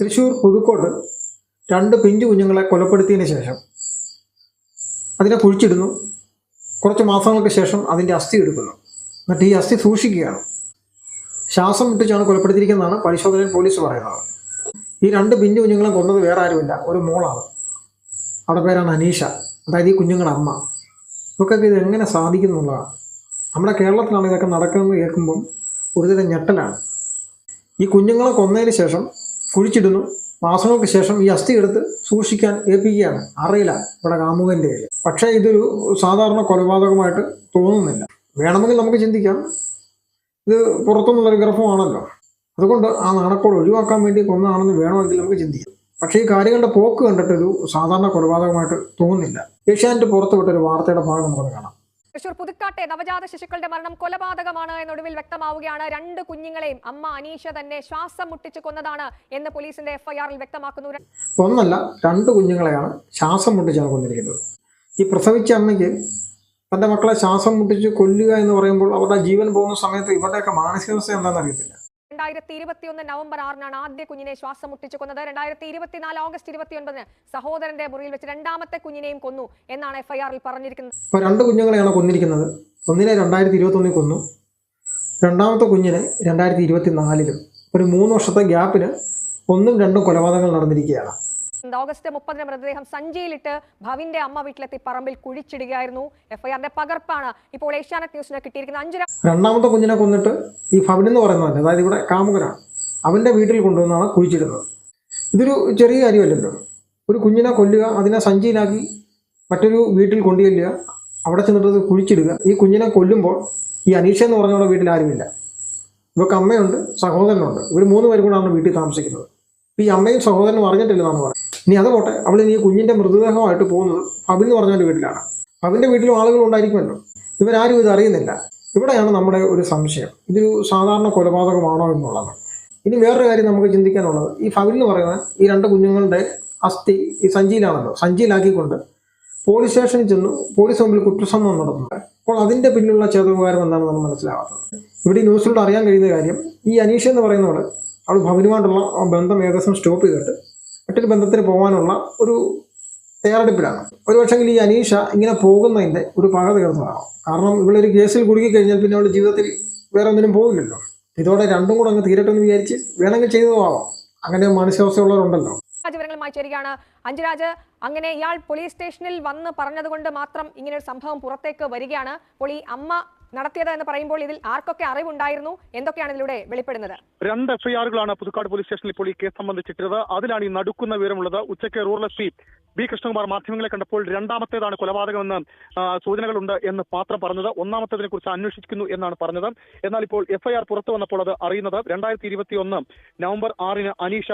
തൃശ്ശൂർ പുതുക്കോട്ട് രണ്ട് പിഞ്ചു കുഞ്ഞുങ്ങളെ കൊലപ്പെടുത്തിയതിന് ശേഷം അതിനെ കുഴിച്ചിടുന്നു. കുറച്ച് മാസങ്ങൾക്ക് ശേഷം അതിന്റെ അസ്ഥി എടുക്കുന്നു. എന്നിട്ട് ഈ അസ്ഥി സൂക്ഷിക്കുകയാണ്. ശ്വാസം മുട്ടിച്ചാണ് കൊലപ്പെടുത്തിയിരിക്കുന്നതാണ് പരിശോധനയിൽ പോലീസ് പറയുന്നത്. ഈ രണ്ട് പിഞ്ചു കുഞ്ഞുങ്ങളെ കൊന്നത് വേറെ ആരുമില്ല. ഒരു മോളാണ്. അവിടെ പേരാണ് അനീഷ. അതായത് ഈ കുഞ്ഞുങ്ങളുടെ അമ്മ. ഇവർക്കൊക്കെ ഇത് എങ്ങനെ സാധിക്കുന്നുള്ളതാണ് നമ്മുടെ കേരളത്തിലാണ് ഇതൊക്കെ നടക്കുന്നത് കേൾക്കുമ്പം ഒരുതരം ഞെട്ടലാണ്. ഈ കുഞ്ഞുങ്ങളെ കൊന്നതിന് ശേഷം കുഴിച്ചിടുന്നു. മാസങ്ങൾക്ക് ശേഷം ഈ അസ്ഥി എടുത്ത് സൂക്ഷിക്കാൻ ഏൽപ്പിക്കുകയാണ്. അറിയില്ല ഇവിടെ കാമുകന്റെ കയ്യിൽ. പക്ഷേ ഇതൊരു സാധാരണ കൊലപാതകമായിട്ട് തോന്നുന്നില്ല. വേണമെങ്കിൽ നമുക്ക് ചിന്തിക്കാം. ഇത് പുറത്തുനിന്നുള്ളൊരു ഗർഭമാണല്ലോ. അതുകൊണ്ട് ആ നാണക്കോട് ഒഴിവാക്കാൻ വേണ്ടി കൊന്നാണെന്ന് വേണമെങ്കിൽ നമുക്ക് ചിന്തിക്കാം. പക്ഷേ ഈ കാര്യങ്ങളുടെ പോക്ക് കണ്ടിട്ടൊരു സാധാരണ കൊലപാതകമായിട്ട് തോന്നുന്നില്ല. ഏഷ്യാനെറ്റ് പുറത്തുവിട്ടൊരു വാർത്തയുടെ ഭാഗം നമുക്ക് കാണാം. തൃശൂർ പുതുക്കാട്ടെ നവജാത ശിശുക്കളുടെ മരണം കൊലപാതകമാണ് എന്നൊടുവിൽ വ്യക്തമാവുകയാണ്. രണ്ട് കുഞ്ഞുങ്ങളെയും അമ്മ അനീഷ തന്നെ ശ്വാസം മുട്ടിച്ച് കൊന്നതാണ് എന്ന് പോലീസിന്റെ എഫ്ഐആറിൽ വ്യക്തമാക്കുന്നു. ഒന്നല്ല രണ്ട് കുഞ്ഞുങ്ങളെയാണ് ശ്വാസം മുട്ടിച്ചാണ് കൊന്നിരിക്കുന്നത്. ഈ പ്രസവിച്ച അമ്മയ്ക്ക് തന്റെ മക്കളെ ശ്വാസം മുട്ടിച്ച് കൊല്ലുക എന്ന് പറയുമ്പോൾ അവരുടെ ജീവൻ പോകുന്ന സമയത്ത് ഇവരുടെയൊക്കെ മാനസികാവസ്ഥ എന്താണെന്ന് അറിയത്തില്ല. രണ്ടായിരത്തി ഇരുപത്തിയൊന്ന് നവംബർ ആറിനാണ് ആദ്യ കുഞ്ഞിനെ ശ്വാസം മുട്ടിച്ചു കൊന്നത്. രണ്ടായിരത്തി ഇരുപത്തിനാല് ഓഗസ്റ്റ് ഇരുപത്തിയൊൻപതിന് സഹോദരന്റെ മുറിയിൽ വെച്ച് രണ്ടാമത്തെ കുഞ്ഞിനെയും കൊന്നു എന്നാണ് എഫ്ഐആറിൽ പറഞ്ഞിരിക്കുന്നത്. ഇപ്പോൾ രണ്ട് കുഞ്ഞുങ്ങളെയാണ് കൊന്നിരിക്കുന്നത്. ഒന്നിനെ രണ്ടായിരത്തി ഇരുപത്തൊന്നിൽ കൊന്നു. രണ്ടാമത്തെ കുഞ്ഞിനെ രണ്ടായിരത്തി ഇരുപത്തി നാലിലും ഒരു മൂന്ന് വർഷത്തെ ഗ്യാപ്പിന് ഒന്നും രണ്ടും കൊലപാതകങ്ങൾ നടന്നിരിക്കുകയാണ്. ഓഗസ്റ്റ് മുപ്പതിന് മൃതദേഹം സഞ്ചിയിലിട്ട് ഭവിന്റെ അമ്മ വീട്ടിലെത്തി പറമ്പിൽ കുഴിച്ചിടുകയായിരുന്നു. എഫ്ഐആറിന്റെ പകർപ്പാണ് ഇപ്പോൾ ഏഷ്യാനെറ്റ് ന്യൂസിന് കിട്ടിയിരിക്കുന്നത്. അഞ്ചര രണ്ടാമത്തെ കുഞ്ഞിനെ കൊന്നിട്ട് ഈ ഭവൻ എന്ന് പറയുന്നതല്ല അതായത് ഇവിടെ കാമുകനാണ് അവന്റെ വീട്ടിൽ കൊണ്ടുവന്നാണ് കുഴിച്ചിടുന്നത്. ഇതൊരു ചെറിയ കാര്യമല്ലല്ലോ ഒരു കുഞ്ഞിനെ കൊല്ലുക അതിനെ സഞ്ചിയിലാക്കി മറ്റൊരു വീട്ടിൽ കൊണ്ടുചെല്ലുക അവിടെ ചെന്നിട്ട് കുഴിച്ചിടുക. ഈ കുഞ്ഞിനെ കൊല്ലുമ്പോൾ ഈ അനീഷ എന്ന് പറഞ്ഞവരുടെ വീട്ടിൽ ആരുമില്ല. ഇവർക്ക് അമ്മയുണ്ട് സഹോദരനുണ്ട്. ഇവർ മൂന്ന് പേരും കൂടാണ് വീട്ടിൽ താമസിക്കുന്നത്. ഈ അമ്മയും സഹോദരനും അറിഞ്ഞിട്ടില്ലെന്നാണ് പറയുന്നത്. ഇനി അത് പോട്ടെ. അവൾ ഇനി കുഞ്ഞിന്റെ മൃതദേഹമായിട്ട് പോകുന്നത് ഫബിൻ എന്ന് പറഞ്ഞവന്റെ വീട്ടിലാണ്. ഫബിന്റെ വീട്ടിലും ആളുകൾ ഉണ്ടായിരിക്കുമല്ലോ. ഇവരാരും ഇത് അറിയുന്നില്ല. ഇവിടെയാണ് നമ്മുടെ ഒരു സംശയം. ഇതൊരു സാധാരണ കൊലപാതകമാണോ എന്നുള്ളത്. ഇനി വേറൊരു കാര്യം നമുക്ക് ചിന്തിക്കാനുള്ളത്. ഈ ഫവിൽ എന്ന് പറയുന്ന ഈ രണ്ട് കുഞ്ഞുങ്ങളുടെ അസ്ഥി ഈ സഞ്ചിയിലാണല്ലോ. സഞ്ചിയിലാക്കിക്കൊണ്ട് പോലീസ് സ്റ്റേഷനിൽ ചെന്നു പോലീസ് മുമ്പിൽ കുറ്റസമ്മതം നടത്തുന്നത് അപ്പോൾ അതിന്റെ പിന്നിലുള്ള ചേതോപകാരം എന്താണെന്ന് നമ്മൾ മനസ്സിലാവാത്തത്. ഇവിടെ ഈ ന്യൂസിലൂടെ അറിയാൻ കഴിയുന്ന കാര്യം ഈ അനീഷ എന്ന് പറയുന്നവൾ അവൾ ഭവനുമായിട്ടുള്ള ബന്ധം ഏകദേശം സ്റ്റോപ്പ് ചെയ്തിട്ട് മറ്റൊരു ബന്ധത്തിന് പോകാനുള്ള ഒരു തയ്യാറെടുപ്പിലാണ്. ഒരു പക്ഷെങ്കിൽ ഈ അനീഷ ഇങ്ങനെ പോകുന്നതിന്റെ ഒരു പക തീർന്നതാണ്. കാരണം ഇവളൊരു കേസിൽ കുടുങ്ങി കഴിഞ്ഞാൽ പിന്നെ അവളുടെ ജീവിതത്തിൽ വേറെ ഒന്നിനും പോകില്ലല്ലോ ഇതോടെ രണ്ടും കൂടെ അങ്ങ് തീരട്ടെ എന്ന് വിചാരിച്ച് വേണമെങ്കിൽ ചെയ്തതാവാം. അങ്ങനെ മാനസികാവസ്ഥയുള്ളവരുണ്ടല്ലോ. വിവരങ്ങളുമായി ചേരുകയാണ് അഞ്ജുരാജ്. അങ്ങനെ ഇയാൾ പോലീസ് സ്റ്റേഷനിൽ വന്ന് പറഞ്ഞതുകൊണ്ട് മാത്രം ഇങ്ങനെ ഒരു സംഭവം പുറത്തേക്ക് വരികയാണ്. അപ്പോൾ ഈ അമ്മ നടത്തിയത് എന്ന് പറയുമ്പോൾ ഇതിൽ ആർക്കൊക്കെ അറിവുണ്ടായിരുന്നു? എന്തൊക്കെയാണ് ഇതിലൂടെ വെളിപ്പെടുന്നത്? രണ്ട് എഫ്ഐആറുകളാണ് പുതുക്കാട് പോലീസ് സ്റ്റേഷനിൽ ഇപ്പോൾ ഈ കേസ് സംബന്ധിച്ചിട്ടത് അതിലാണ് ഈ നടുക്കുന്ന വിവരമുള്ളത്. ഉച്ചയ്ക്ക് rural S P B Krishnakumar മാധ്യമങ്ങളെ കണ്ടപ്പോൾ രണ്ടാമത്തേതാണ് കൊലപാതകമെന്ന് സൂചനകളുണ്ട് എന്ന് മാത്രം പറഞ്ഞത്. ഒന്നാമത്തേതിനെ കുറിച്ച് അന്വേഷിക്കുന്നു എന്നാണ് പറഞ്ഞത്. എന്നാൽ ഇപ്പോൾ എഫ്ഐആർ പുറത്തു വന്നപ്പോൾ അത് അറിയുന്നത് രണ്ടായിരത്തി ഇരുപത്തി ഒന്ന് നവംബർ ആറിന് അനീഷ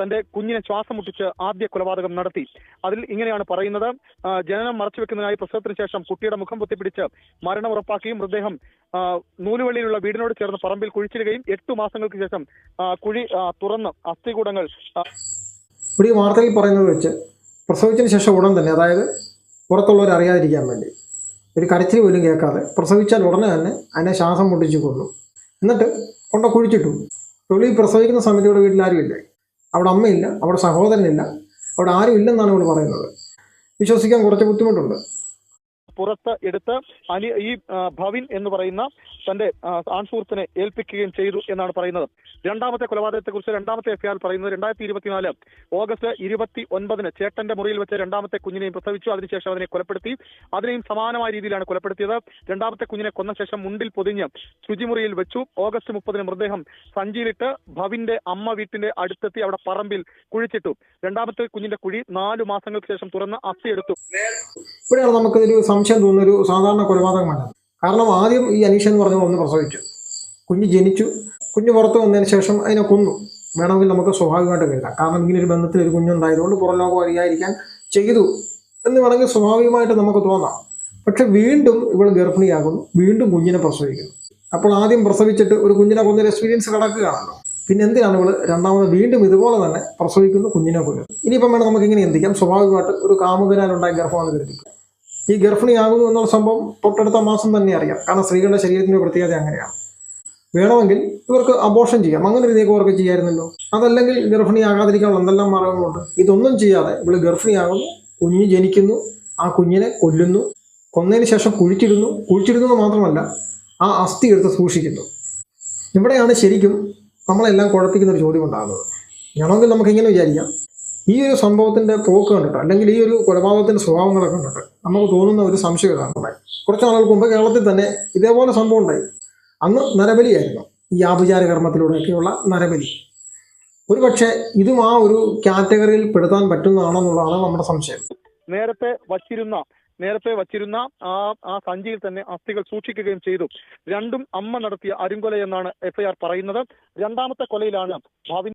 തന്റെ കുഞ്ഞിനെ ശ്വാസം മുട്ടിച്ച് ആദ്യ കൊലപാതകം നടത്തി. അതിൽ ഇങ്ങനെയാണ് പറയുന്നത്. ജനനം മറച്ചുവെക്കുന്നതിനായി പ്രസവത്തിന് ശേഷം കുട്ടിയുടെ മുഖം പൊത്തിപ്പിടിച്ച് മരണം ഉറപ്പാക്കുകയും മൃതദേഹം നൂലുവള്ളിയിലുള്ള വീടിനോട് ചേർന്ന് പറമ്പിൽ കുഴിച്ചിടുകയും എട്ടു മാസങ്ങൾക്ക് ശേഷം കുഴി തുറന്ന് അസ്ഥികൂടങ്ങൾ ഇവിടെ ഈ വാർത്തയിൽ പറയുന്നത് വെച്ച് പ്രസവിച്ചതിന് ശേഷം ഉടൻ തന്നെ അതായത് പുറത്തുള്ളവർ അറിയാതിരിക്കാൻ വേണ്ടി ഒരു കരച്ചിൽ പോലും കേൾക്കാതെ പ്രസവിച്ചാൽ ഉടനെ തന്നെ അതിനെ ശ്വാസം മുട്ടിച്ച് കൊന്നു. എന്നിട്ട് കൊണ്ട കുഴിച്ചിട്ടു. തൊളി പ്രസവിക്കുന്ന സമയത്ത് ഇവിടെ വീട്ടിൽ ആരുമില്ല. അവിടെ അമ്മയില്ല അവിടെ സഹോദരനില്ല അവിടെ ആരും ഇല്ലെന്നാണ് ഇവിടെ പറയുന്നത്. വിശ്വസിക്കാൻ കുറച്ച് ബുദ്ധിമുട്ടുണ്ട്. പുറത്ത് എടുത്ത് അനി ഈ ഭവിൻ എന്ന് പറയുന്ന തന്റെ ആൺസുഹൃത്തിനെ ഏൽപ്പിക്കുകയും ചെയ്തു എന്നാണ് പറയുന്നത്. രണ്ടാമത്തെ കൊലപാതകത്തെ കുറിച്ച് രണ്ടാമത്തെ എഫ്ഐആർ പറയുന്നത് രണ്ടായിരത്തി ഇരുപത്തിനാല് ഓഗസ്റ്റ് ഇരുപത്തി ഒൻപതിന് ചേട്ടന്റെ മുറിയിൽ വെച്ച് രണ്ടാമത്തെ കുഞ്ഞിനെയും പ്രസവിച്ചു. അതിനുശേഷം അതിനെ കൊലപ്പെടുത്തി. അതിനെയും സമാനമായ രീതിയിലാണ് കൊലപ്പെടുത്തിയത്. രണ്ടാമത്തെ കുഞ്ഞിനെ കൊന്ന ശേഷം മുണ്ടിൽ പൊതിഞ്ഞ് ശുചിമുറിയിൽ വെച്ചു. ഓഗസ്റ്റ് മുപ്പതിന് മൃതദേഹം സഞ്ചിയിലിട്ട് ഭവിന്റെ അമ്മ വീട്ടിന്റെ അടുത്തെത്തി അവിടെ പറമ്പിൽ കുഴിച്ചിട്ടു. രണ്ടാമത്തെ കുഞ്ഞിന്റെ കുഴി നാലു മാസങ്ങൾക്ക് ശേഷം തുറന്ന് അസ്ഥി എടുത്തു. ഇവിടെയാണ് നമുക്കിതൊരു സംശയം തോന്നുന്ന ഒരു സാധാരണ കൊലപാതകമല്ല കാരണം ആദ്യം ഈ അനീഷ എന്ന് പറഞ്ഞ ഒന്ന് പ്രസവിച്ചു. കുഞ്ഞ് ജനിച്ചു. കുഞ്ഞ് പുറത്ത് വന്നതിന് ശേഷം അതിനെ കൊന്നു. വേണമെങ്കിൽ നമുക്ക് സ്വാഭാവികമായിട്ട് കരുതാം കാരണം ഇങ്ങനെ ഒരു ബന്ധത്തിൽ ഒരു കുഞ്ഞുണ്ടായതുകൊണ്ട് പുറം ലോകം അറിയാതിരിക്കാൻ ചെയ്തു എന്ന് വേണമെങ്കിൽ സ്വാഭാവികമായിട്ട് നമുക്ക് തോന്നാം. പക്ഷെ വീണ്ടും ഇവൾ ഗർഭിണിയാകുന്നു. വീണ്ടും കുഞ്ഞിനെ പ്രസവിക്കുന്നു. അപ്പോൾ ആദ്യം പ്രസവിച്ചിട്ട് ഒരു കുഞ്ഞിനെ കൊന്നൊരു എക്സ്പീരിയൻസ് കിടക്കുകയാണല്ലോ പിന്നെ എന്തിനാണ് ഇവൾ രണ്ടാമത് വീണ്ടും ഇതുപോലെ തന്നെ പ്രസവിക്കുന്നു കുഞ്ഞിനെ കൊല്ലുന്നു? ഇനിയിപ്പം വേണം നമുക്ക് ഇങ്ങനെ എന്തിക്കാം സ്വാഭാവികമായിട്ട് ഒരു കാമുകനാലുണ്ടായ ഗർഭമാണെന്ന് കരുതിക്കാം? ഈ ഗർഭിണിയാകുന്നു എന്നുള്ള സംഭവം തൊട്ടടുത്ത മാസം തന്നെ അറിയാം. കാരണം സ്ത്രീകളുടെ ശരീരത്തിന്റെ പ്രത്യേകത അങ്ങനെയാണ്. വേണമെങ്കിൽ ഇവർക്ക് അബോർഷൻ ചെയ്യാം. അങ്ങനെ ഒരു നീക്കം അവർക്ക് ചെയ്യാമായിരുന്നല്ലോ അതല്ലെങ്കിൽ ഗർഭിണിയാകാതിരിക്കാനുള്ള എന്തെല്ലാം മാർഗങ്ങളുണ്ട്? ഇതൊന്നും ചെയ്യാതെ ഇവൾ ഗർഭിണിയാകുന്നു കുഞ്ഞ് ജനിക്കുന്നു ആ കുഞ്ഞിനെ കൊല്ലുന്നു കൊന്നതിന് ശേഷം കുഴിച്ചിടുന്നു. കുഴിച്ചിടുന്നത് മാത്രമല്ല ആ അസ്ഥി എടുത്ത് സൂക്ഷിക്കുന്നു. ഇവിടെയാണ് ശരിക്കും നമ്മളെല്ലാം കുഴപ്പിക്കുന്ന ഒരു ചോദ്യം ഉണ്ടാകുന്നത്. വേണമെങ്കിൽ നമുക്ക് ഇങ്ങനെ വിചാരിക്കാം. ഈ ഒരു സംഭവത്തിന്റെ പോക്ക് കണ്ടിട്ട്? അല്ലെങ്കിൽ ഈ ഒരു കൊലപാതകത്തിന്റെ സ്വഭാവങ്ങളൊക്കെ കണ്ടിട്ട്? നമുക്ക് തോന്നുന്ന ഒരു സംശയം ഉണ്ടായി. കുറച്ച് നാളുകൾക്ക് മുമ്പ് കേരളത്തിൽ തന്നെ ഇതേപോലെ സംഭവം ഉണ്ടായി. അന്ന് നരബലിയായിരുന്നു. ഈ ആഭിചാര കർമ്മത്തിലൂടെയൊക്കെയുള്ള നരബലി. ഒരുപക്ഷെ ഇതും ആ ഒരു കാറ്റഗറിയിൽ പെടുത്താൻ പറ്റുന്നതാണെന്നുള്ളതാണ് നമ്മുടെ സംശയം. നേരത്തെ വച്ചിരുന്ന നേരത്തെ വച്ചിരുന്ന ആ ആ സഞ്ചിയിൽ തന്നെ അസ്ഥികൾ സൂക്ഷിക്കുകയും ചെയ്തു. രണ്ടും അമ്മ നടത്തിയ അരുങ്കൊല എന്നാണ് എഫ്ഐആർ പറയുന്നത്. രണ്ടാമത്തെ കൊലയിലാണ് ഭാവി